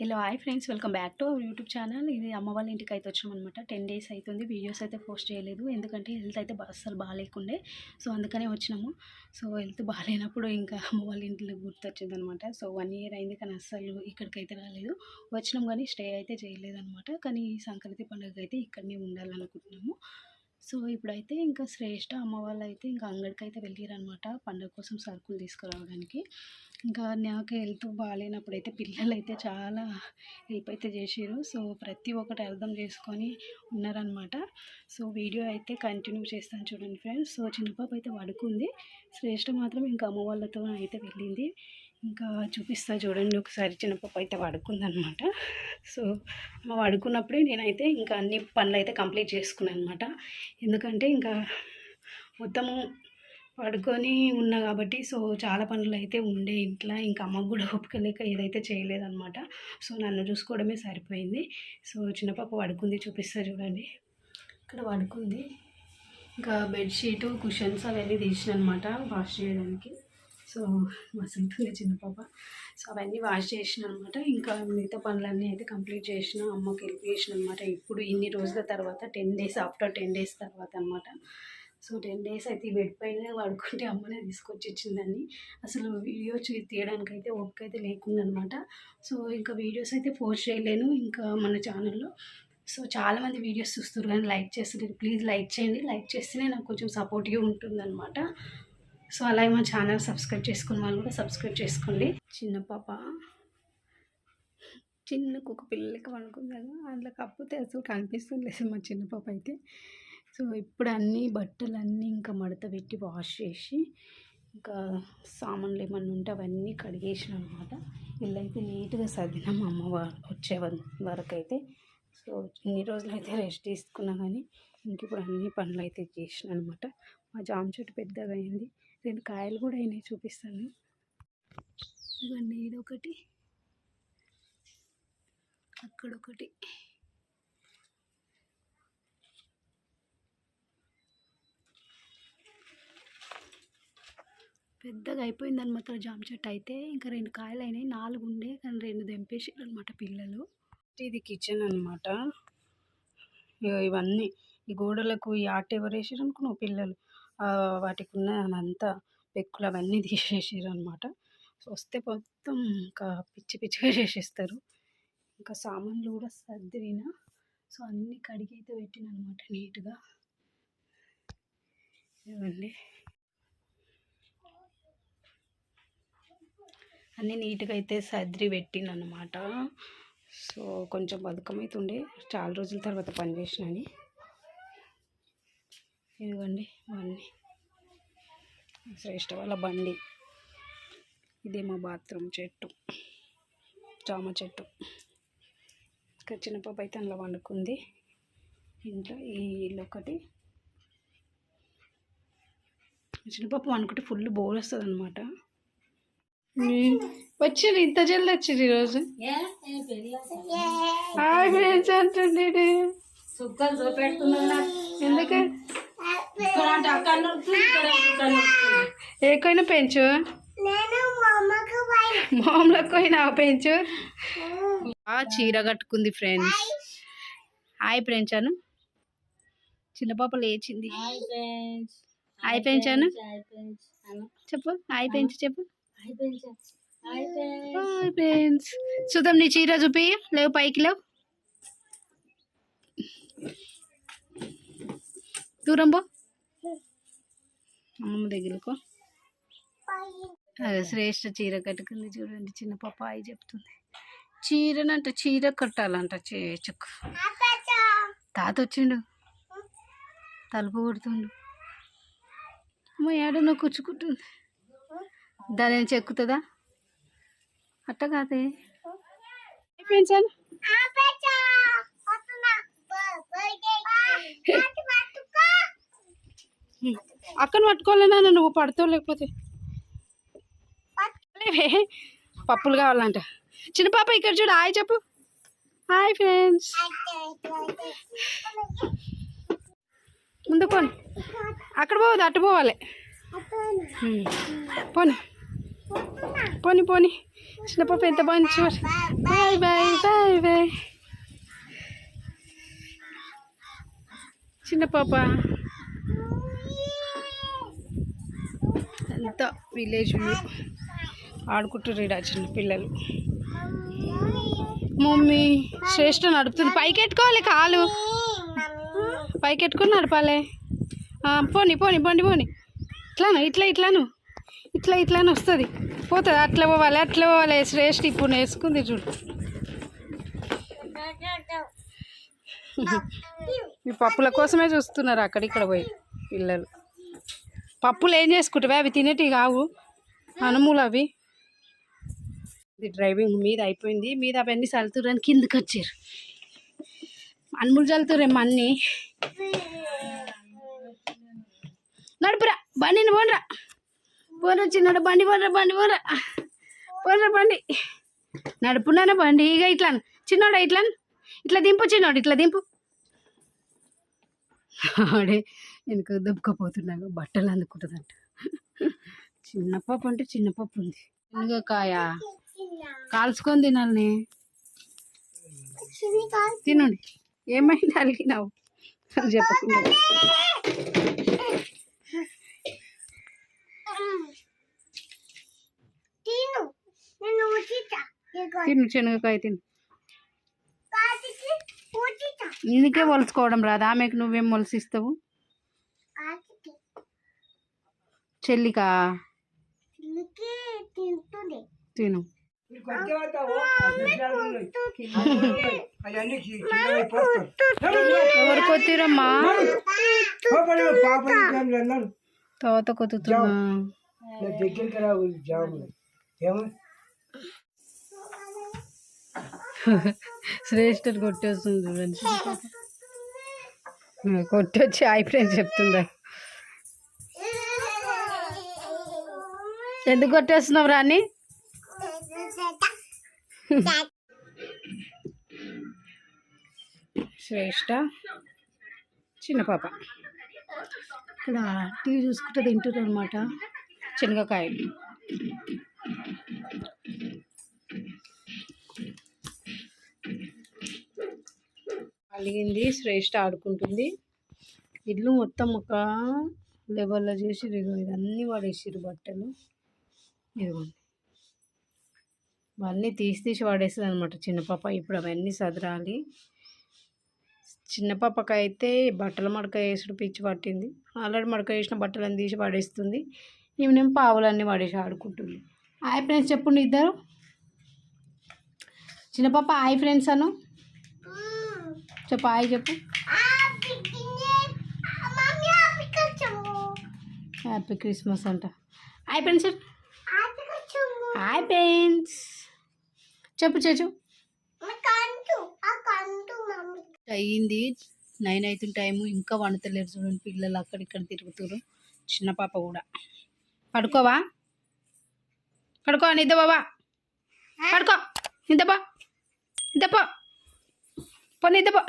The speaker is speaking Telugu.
Hello hi friends welcome back to our YouTube channel ఇది అమ్మ వాళ్ళ ఇంటికి అయితే వచ్చామన్నమాట టెన్ డేస్ అవుతుంది వీడియోస్ అయితే పోస్ట్ చేయలేదు. ఎందుకంటే హెల్త్ అయితే బా- అస్సలు బాగాలేకుండే. సో అందుకనే వచ్చినాము. సో హెల్త్ బాగాలేనప్పుడు ఇంకా అమ్మ వాళ్ళ ఇంట్లో గుర్తొచ్చింది అనమాట సో వన్ ఇయర్ అయింది కానీ అస్సలు ఇక్కడికైతే రాలేదు. వచ్చినాం కానీ స్టే అయితే చేయలేదు అనమాట కానీ ఈ సంక్రాంతి పండుగ అయితే ఇక్కడనే ఉండాలనుకుంటున్నాము. సో ఇప్పుడైతే ఇంకా శ్రేష్ఠ అమ్మ వాళ్ళు అయితే ఇంకా అంగడికైతే వెళ్ళారనమాట పండుగ కోసం సరుకులు తీసుకురావడానికి. ఇంకా నాకు హెల్త్ బాగాలేనప్పుడైతే పిల్లలు అయితే చాలా హెల్ప్ అయితే చేసారు సో ప్రతి ఒక్కటి అర్థం చేసుకొని ఉన్నారనమాట సో వీడియో అయితే కంటిన్యూ చేస్తాను చూడండి ఫ్రెండ్స్. సో చిన్నపాప అయితే పడుకుంది. శ్రేష్ఠ మాత్రం ఇంకా అమ్మ వాళ్ళతో అయితే వెళ్ళింది. ఇంకా చూపిస్తా చూడండి ఒకసారి చిన్నపాప అయితే పడుకుందనమాట సో అమ్మ పడుకున్నప్పుడే నేనైతే ఇంకా అన్ని పనులు అయితే కంప్లీట్ చేసుకున్నాను అనమాట ఎందుకంటే ఇంకా మొత్తము పడుకొని ఉన్నా కాబట్టి సో చాలా పనులు అయితే ఉండే ఇంట్లో. ఇంకా అమ్మకు కూడా ఓపిక లేక ఏదైతే చేయలేదన్నమాట సో నన్ను చూసుకోవడమే సరిపోయింది. సో చిన్నపాప పడుకుంది చూపిస్తా చూడండి. ఇక్కడ పడుకుంది ఇంకా బెడ్షీటు కుషన్స్ అవన్నీ తీసిన అనమాట వాష్ చేయడానికి. సో మసులుతుంది చిన్నపాప సో అవన్నీ వాష్ చేసిన అనమాట ఇంకా మిగతా పనులన్నీ అయితే కంప్లీట్ చేసిన అమ్మకి హెల్ప్ చేసిన అనమాట ఇప్పుడు ఇన్ని రోజుల తర్వాత ten days after ten days తర్వాత అనమాట సో టెన్ డేస్ అయితే ఈ బెడ్ పైన పడుకుంటే అమ్మనే తీసుకొచ్చి ఇచ్చిందని అసలు వీడియో చూ తీయడానికి అయితే ఓపిక అయితే లేకుందనమాట సో ఇంకా వీడియోస్ అయితే పోస్ట్ చేయలేను ఇంకా మన ఛానల్లో. సో చాలామంది వీడియోస్ చూస్తున్నారు కానీ లైక్ చేస్తున్నారు ప్లీజ్ లైక్ చేయండి. లైక్ చేస్తేనే నాకు కొంచెం సపోర్టివ్గా ఉంటుందన్నమాట. సో అలాగే మా ఛానల్ సబ్స్క్రైబ్ చేసుకున్న వాళ్ళు కూడా సబ్స్క్రైబ్ చేసుకోండి. చిన్న పాప. చిన్న కుక్క పిల్లలకి అనుకుంది అందులో కప్పితే అసలు కనిపిస్తుంది మా చిన్న పాప అయితే. సో ఇప్పుడు అన్నీ బట్టలు అన్నీ ఇంకా మడత పెట్టి వాష్ చేసి ఇంకా సామాన్లు ఏమన్నా ఉంటే అవన్నీ కడిగేసిన అనమాట ఇల్లు అయితే నీట్గా మా అమ్మ వచ్చే వరకు అయితే. సో ఇన్ని రోజులు అయితే రెస్ట్ తీసుకున్నా కానీ ఇంక ఇప్పుడు అన్ని పనులు అయితే చేసిన అనమాట మా జామ చెట్టు పెద్దగా అయింది. రెండు కాయలు కూడా అయినాయి చూపిస్తాను. ఇవన్నీ ఇదొకటి. అక్కడొకటి. పెద్దగా అయిపోయింది అనమాట జామ చెట్టు అయితే. ఇంకా రెండు కాయలు అయినాయి నాలుగు ఉండే కానీ రెండు తెంపేసారు అనమాట పిల్లలు. ఇది కిచెన్ అనమాట ఇవన్నీ. ఈ గోడలకు ఈ ఆట ఎవరు వేసారు అనుకున్నావు పిల్లలు? వాటికి ఉన్న అంతా పెక్కులు అవన్నీ తీసేసారు అనమాట వస్తే మొత్తం ఇంకా పిచ్చి పిచ్చిగా చేసేస్తారు. ఇంకా సామాన్లు కూడా సర్దిన సో అన్నీ కడిగి అయితే పెట్టిన అనమాట నీట్గా. ఇవ్వండి. అన్నీ నీట్గా అయితే సర్ది పెట్టిన అనమాట సో కొంచెం బతుకమైతుండే. చాలా రోజుల తర్వాత పని అని ఇదిగోండి ఇవన్నీ శ్రేష్ఠ వాళ్ళ బండి. ఇదే మా బాత్రూమ్ చెట్టు. జామ చెట్టు. ఇక్కడ చిన్నపాప అయితే అందులో వండుకుంది. ఇంట్లో ఈ ఇల్లు ఒకటి. చిన్నపాప వండుకుంటే ఫుల్ బోర్ వస్తుంది అనమాట వచ్చింది ఇంత జల్ది వచ్చింది ఈరోజు హాయ్ ఫ్రెండ్స్ అంటుండే సుక్కలు ఏకైనా పెంచు? మామూలకు పోయినా. పెంచు. ఆ చీర కట్టుకుంది ఫ్రెండ్స్. హాయ్. అను చిన్న పాప లేచింది. హాయ్ అను చెప్పు హాయ్ పెంచు చెప్పు. Hi friends. చూద్దాం నీ చీర చూపి. లేవు పైకి లేవు. దూరం పో. అమ్మమ్మ దగ్గరకు? అదే శ్రేష్ఠ చీర కట్టుకుంది చూడండి చిన్న పాప హాయ్ చెప్తుంది. చీరనంట చీర కట్టాలంట చెక్కు. తాత వచ్చిండు. తలుపు కొడుతుండు. అమ్మ ఏడనో కూర్చుకుంటుంది. దాని నుంచి ఎక్కుతుందా అట్ట కాదే. పెంచాను అక్కడ పట్టుకోలేనా నువ్వు పడతావు లేకపోతే? పప్పులు కావాలంట. చిన్న పాప ఇక్కడ చూడు హాయ్ చెప్పు. Hi friends. ముందు పోని. అక్కడ పోవద్దు అటు పోవాలి. పోని. పోని పోని. చిన్న పాప ఎంత మంచి బాయ్ బాయ్ బాయ్ బాయ్. చిన్న పాప. ఎంత విలేజ్ వ్యూ ఆడుకుంటుర్రు చిన్న పిల్లలు. మమ్మీ శ్రేష్ఠ నడుపుతుంది. పైకి ఎట్టుకోవాలి కాలు. పైకి ఎట్టుకొని నడపాలి. ఆ, పోనీ పోనీ బండి పోనీ. ఇట్లాను ఇట్లా ఇట్లాను. ఇట్లా ఇట్లాను వస్తుంది. పోతుంది. అట్లా పోవాలి అట్లా పోవాలి. శ్రేష్ఠ ఇప్పుడు నేర్చుకుంది చూడు. ఈ పప్పుల కోసమే చూస్తున్నారు అక్కడిక్కడ పోయి పిల్లలు. పప్పులు ఏం చేసుకుంటావే? అవి తినేటివి కావు. అనుములు అవి. ఇది డ్రైవింగ్ మీద అయిపోయింది. మీద అవన్నీ చల్లుతురని కిందకి వచ్చారు. అనుములు చల్లుతురేమో అన్నీ నడుపురా బండిని పోనరా. పోనరా చిన్నడు బండి పోనరా బండి పోనరా. పోనరా బండి. నడుపున్నాను బండి? ఇక ఇట్లా చిన్నోడు ఇట్లా ఇట్లా దింపు చిన్నోడు ఇట్లా దింపు. ఆడే వెనుక దెబ్బకపోతున్నాను బట్టలు అందుకుంటుందంట. చిన్న పప్పు అంటే చిన్న పప్పు ఉంది. శనగకాయ కాల్చుకొని తినాలని. తినండి. ఏమైంది అలిగినావు? అది చెప్పకుండా. తిను శనగకాయ తిను. నీకే మొలుచుకోవడం రాదు? ఆమెకు నువ్వేం మొలసిస్తావు? చెల్లికా? తిను. ఎవరు కొత్తిరమ్మా తర్వాత కొత్తుతున్నా. దగ్గరికి కొట్టేస్తుంది చూడండి. కొట్టొచ్చి హాయ్ చెప్తుందా? ఎందుకు కొట్టేస్తున్నావు రాని శ్రేష్ఠ చిన్న పాప. ఇక్కడ టీవీ చూసుకుంటే తింటుంది అనమాట శనగకాయలు కలిగింది. శ్రేష్ఠ ఆడుకుంటుంది. ఇల్లు మొత్తం ఒక లెవెల్లో చేసి ఇవన్నీ పడేసిరు బట్టలు. ఇదిగోండి. అవన్నీ తీసి తీసి పడేస్తుంది అనమాట చిన్న పాప. ఇప్పుడు అవన్నీ సదరాలి. చిన్న పాపకైతే బట్టల మడక వేసుడు పిచ్చి పట్టింది. ఆల్రెడీ మడక వేసిన బట్టలను తీసి పడేస్తుంది ఈమెనేం పావులన్నీ పడేసి ఆడుకుంటుంది. హాయ్ ఫ్రెండ్స్ చెప్పండి ఇద్దరు. చిన్న పాప హాయ్ ఫ్రెండ్స్ అను. చెప్పు హాయ్ చెప్పు. హ్యాపీ క్రిస్మస్ అంట. హాయ్ ఫ్రెండ్స్ హాయ్ ఫ్రెండ్స్ చెప్పు చెచ్చు అయ్యింది. నైన్ అవుతున్న టైము ఇంకా వండుతలేరు చూడండి పిల్లలు అక్కడిక్కడ తిరుగుతారు చిన్న పాప కూడా. పడుకోవా? పడుకో నిద్ద బాబా పడుకో నిద్ద బా నిద్ద పో. పో నిద్ద పో